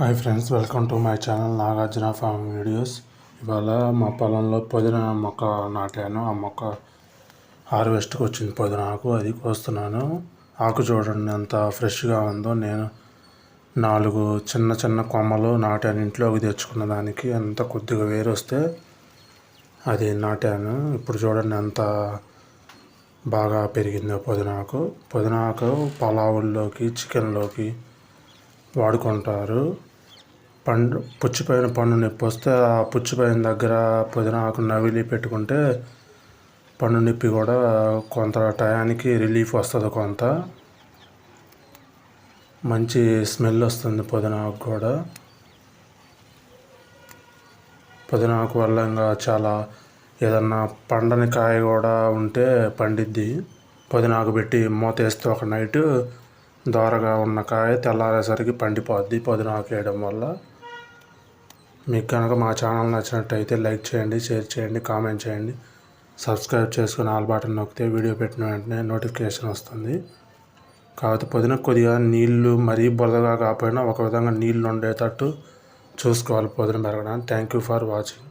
Hi friends welcome to my channel Nagarjuna farm videos. ఇవాళ మా పొలంలో పుదీనా మొక్క నాటాను. ఆ మొక్క హార్వెస్ట్కి వచ్చింది పుదీనా ఆకు అది కోస్తున్నాను. ఆకు చూడండి ఎంత ఫ్రెష్గా ఉందో. నేను నాలుగు చిన్న చిన్న కొమ్మలు నాటాను. ఇంట్లోకి తెచ్చుకున్న దానికి ఎంత కొద్దిగా వేరు వస్తే అది నాటాను. ఇప్పుడు చూడండి ఎంత బాగా పెరిగిందో పుదీనాకు. పుదీనాకు పలావుల్లోకి చికెన్లోకి వాడుకుంటారు. పండు పుచ్చిపోయిన పండు నొప్పి వస్తే ఆ పుచ్చిపోయిన దగ్గర పుదీనా ఆకు నవిలి పెట్టుకుంటే పండు నొప్పి కూడా కొంత టయానికి రిలీఫ్ వస్తుంది కొంత. మంచి స్మెల్ వస్తుంది పుదీనా ఆకు కూడా. పుదీనా ఆకు వల్ల ఇంకా చాలా ఏదన్నా పండని కాయ కూడా ఉంటే పండిద్ది. పుదీనాకు పెట్టి మూత వేస్తే ఒక నైట్ దోరగా ఉన్న కాయ తెల్లారేసరికి పండిపోద్ది పుదీనాకు వేయడం వల్ల. మీకు కనుక మా ఛానల్ నచ్చినట్టయితే లైక్ చేయండి షేర్ చేయండి కామెంట్ చేయండి. సబ్స్క్రైబ్ చేసుకుని ఆల్ బటన్ నొక్కితే వీడియో పెట్టిన వెంటనే నోటిఫికేషన్ వస్తుంది. కాకపోతే పుదీనా కొద్దిగా నీళ్ళు మరీ బురదగా కాకపోయినా ఒక విధంగా నీళ్ళు ఉండేటట్టు చూసుకోవాలి పుదీనా పెరగడానికి థ్యాంక్ యూ ఫర్ వాచింగ్